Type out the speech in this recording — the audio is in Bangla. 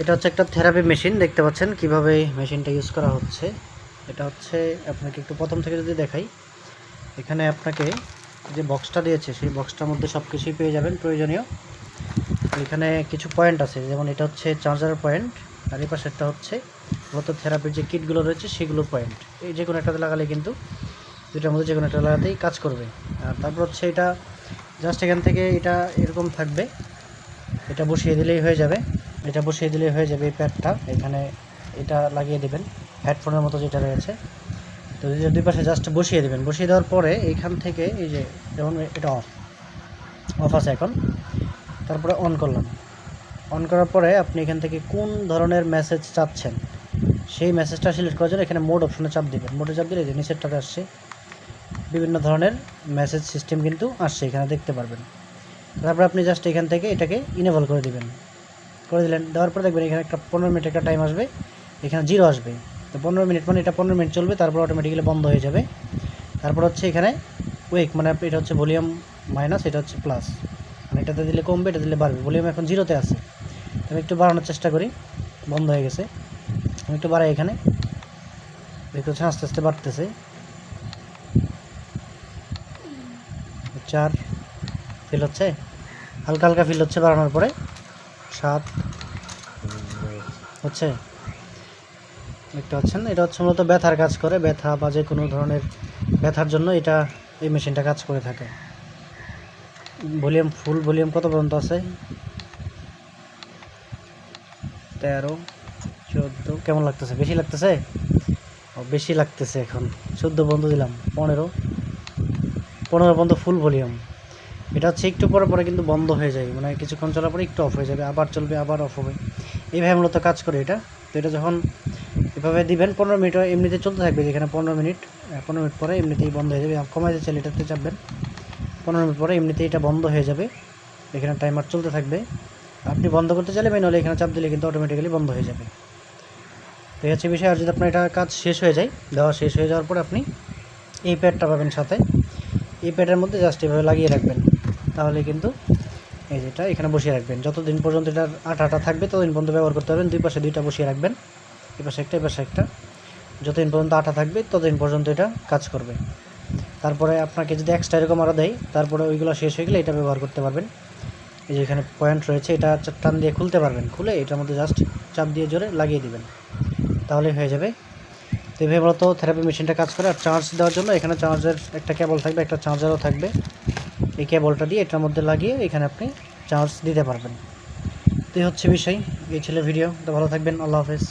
এটা হচ্ছে একটা থেরাপি মেশিন, দেখতে পাচ্ছেন কীভাবে মেশিনটা ইউজ করা হচ্ছে। এটা হচ্ছে আপনাকে একটু প্রথম থেকে যদি দেখাই, এখানে আপনাকে যে বক্সটা দিয়েছে, সেই বক্সটার মধ্যে সব কিছুই পেয়ে যাবেন, প্রয়োজনীয়। এখানে কিছু পয়েন্ট আছে, যেমন এটা হচ্ছে চার্জারের পয়েন্ট আর এই পাশেরটা হচ্ছে মূলত থেরাপির যে কিটগুলো রয়েছে, সেগুলো পয়েন্ট এই যে কোনো একটাতে লাগালে কিন্তু দুইটার মধ্যে যে কোনো একটা লাগাতেই কাজ করবে। আর তারপর হচ্ছে এটা জাস্ট এখান থেকে এটা এরকম থাকবে, এটা বসিয়ে দিলেই হয়ে যাবে। এটা বসিয়ে দিলেই হয়ে যাবে এই প্যাডটা। এখানে এটা লাগিয়ে দেবেন, হেডফোনের মতো যেটা রয়েছে। তো দুই পাশে জাস্ট বসিয়ে দেবেন। বসিয়ে দেওয়ার পরে এইখান থেকে এই যে যেমন এটা অফ অফ আছে এখন। তারপরে অন করলাম। অন করার পরে আপনি এখান থেকে কোন ধরনের মেসেজ চাচ্ছেন, সেই মেসেজটা সিলেক্ট করার জন্য এখানে মোড অপশনে চাপ দেবেন। মোডে চাপ দিলে যে নিচেরটাতে আসছে। বিভিন্ন ধরনের মেসেজ সিস্টেম কিন্তু আসছে, এখানে দেখতে পারবেন। তারপরে আপনি জাস্ট এখান থেকে এটাকে ইনেবল করে দিবেন। করে দিলেন, দেওয়ার পরে দেখবেন এখানে একটা পনেরো মিনিট একটা টাইম আসবে, এখানে জিরো আসবে। তো পনেরো মিনিট মানে এটা পনেরো মিনিট চলবে, তারপর অটোমেটিক্যালি বন্ধ হয়ে যাবে। তারপর হচ্ছে এখানে ওয়েক মানে এটা হচ্ছে ভলিউম মাইনাস এটা হচ্ছে প্লাস মানে এটাতে দিলে কমবে, এটা দিলে বাড়বে। ভলিউম এখন জিরোতে আছে। আমি একটু বাড়ানোর চেষ্টা করি, বন্ধ হয়ে গেছে। আমি একটু বাড়াই এখানে। দেখতে পাচ্ছেন আস্তে আস্তে বাড়তেছে। চার ফিল হচ্ছে। হালকা হালকা ফিল হচ্ছে বাড়ানোর পরে। সাত হচ্ছে দেখতে পাচ্ছেন, এটা হচ্ছে মূলত ব্যথার কাজ করে। ব্যথা বা যে কোনো ধরনের ব্যথার জন্য এটা এই মেশিনটা কাজ করে থাকে। ভলিউম, ফুল ভলিউম কত পর্যন্ত আছে? তেরো, চোদ্দ, কেমন লাগতেছে? বেশি লাগতেছে? ও, বেশি লাগতেছে এখন। চোদ্দ পর্যন্ত দিলাম, পনেরো। পনেরো পর্যন্ত ফুল ভলিউম। এটা হচ্ছে একটু পরে পরে কিন্তু বন্ধ হয়ে যায় মানে কিছুক্ষণ চলার পরে একটু অফ হয়ে যাবে, আবার চলবে, আবার অফ হবে। এইভাবে মূলত কাজ করে এটা। তো এটা যখন এভাবে দিবেন পনেরো মিনিট এমনিতে চলতে থাকবে যেখানে পনেরো মিনিট পনেরো মিনিট পরে এমনিতেই বন্ধ হয়ে যাবে। কমাই যাচ্ছে এটাতে চাপবেন, পনেরো মিনিট পরে এমনিতেই এটা বন্ধ হয়ে যাবে। এখানে টাইমার চলতে থাকবে। আপনি বন্ধ করতে চাইলে ম্যানুয়ালি এখানে চাপ দিলে কিন্তু অটোমেটিক্যালি বন্ধ হয়ে যাবে। তো এই হচ্ছে বিষয়। আর যদি আপনার এটা কাজ শেষ হয়ে যায়, দেওয়া শেষ হয়ে যাওয়ার পর আপনি এই প্যাডটা পাবেন সাথে। এই প্যাডের মধ্যে জাস্ট এভাবে লাগিয়ে রাখবেন। তাহলে কিন্তু এই যেটা এখানে বসিয়ে রাখবেন। যতদিন পর্যন্ত এটার আটা আটা থাকবে, ততদিন পর্যন্ত ব্যবহার করতে পারবেন। দুই পাশে দুইটা বসিয়ে রাখবেন। এই পাশে একটা এই পাশে একটা। যতদিন পর্যন্ত আটা থাকবে, ততদিন পর্যন্ত এটা কাজ করবে। তারপরে আপনাকে যদি এক্সট্রা এরকম আরও দেয়, তারপরে ওইগুলো শেষ হয়ে গেলে এটা ব্যবহার করতে পারবেন। এই যে এখানে পয়েন্ট রয়েছে, এটা টান দিয়ে খুলতে পারবেন। খুলে এটার মধ্যে জাস্ট চাপ দিয়ে জোরে লাগিয়ে দিবেন। তাহলে হয়ে যাবে তো এভাবে মূলত থেরাপি মেশিনটা কাজ করে আর চার্জ দেওয়ার জন্য এখানে চার্জের একটা কেবল থাকবে, একটা চার্জারও থাকবে। এই কেবলটা দিয়ে এটার মধ্যে লাগিয়ে এখানে আপনি চার্জ দিতে পারবেন। তো হচ্ছে বিষয়, এই ছেলে ভিডিও তো ভালো থাকবেন, আল্লাহ হাফেজ।